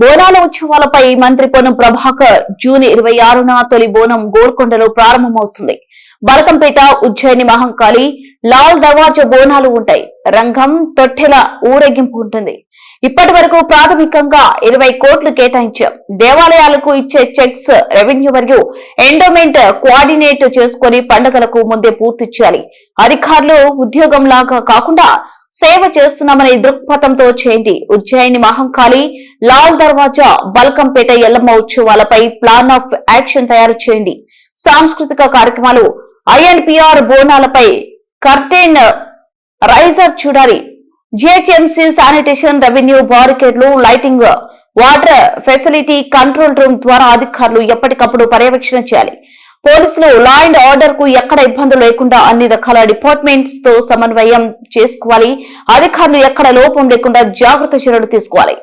బోనాల ఉత్సవాలపై మంత్రి పొన్నం ప్రభాకర్ జూన్ ఇరవై ఆరున తొలి బోనం గోల్కొండలో ప్రారంభమవుతుంది. బలకంపేట ఉజ్జయిని మహంకాళి లాల్ దవాజ బోనాలు ఉంటాయి. రంగం తొట్టెల ఊరేగింపు ఉంటుంది. ఇప్పటి వరకు ప్రాథమికంగా ఇరవై కోట్లు కేటాయించాం. దేవాలయాలకు ఇచ్చే చెక్స్ రెవెన్యూ మరియు ఎండోమెంట్ కోఆర్డినేట్ చేసుకుని పండుగలకు ముందే పూర్తి చేయాలి. అధికారులు ఉద్యోగం లాగా కాకుండా సేవ చేస్తున్నామనే దృక్పథంతో చేయండి. ఉజ్జయిని మహంకాళి లాల్ దర్వాజా బల్కంపేట ఎల్లమ్మ ఉత్సవాలపై ప్లాన్ ఆఫ్ యాక్షన్ తయారు చేయండి. సాంస్కృతిక కార్యక్రమాలు ఐఎన్పిఆర్ బోనాలపై కర్టెన్ రైజర్ చూడాలి. GHMC sanitation revenue బారికేడ్లు lighting water facility control room ద్వారా అధికారులు ఎప్పటికప్పుడు పర్యవేక్షణ చేయాలి. పోలీసులు లా అండ్ ఆర్డర్కు ఎక్కడ ఇబ్బందులు లేకుండా అన్ని రకాల డిపార్ట్మెంట్స్తో సమన్వయం చేసుకోవాలి. అధికారులు ఎక్కడ లోపం లేకుండా జాగ్రత్త చర్యలు తీసుకోవాలి.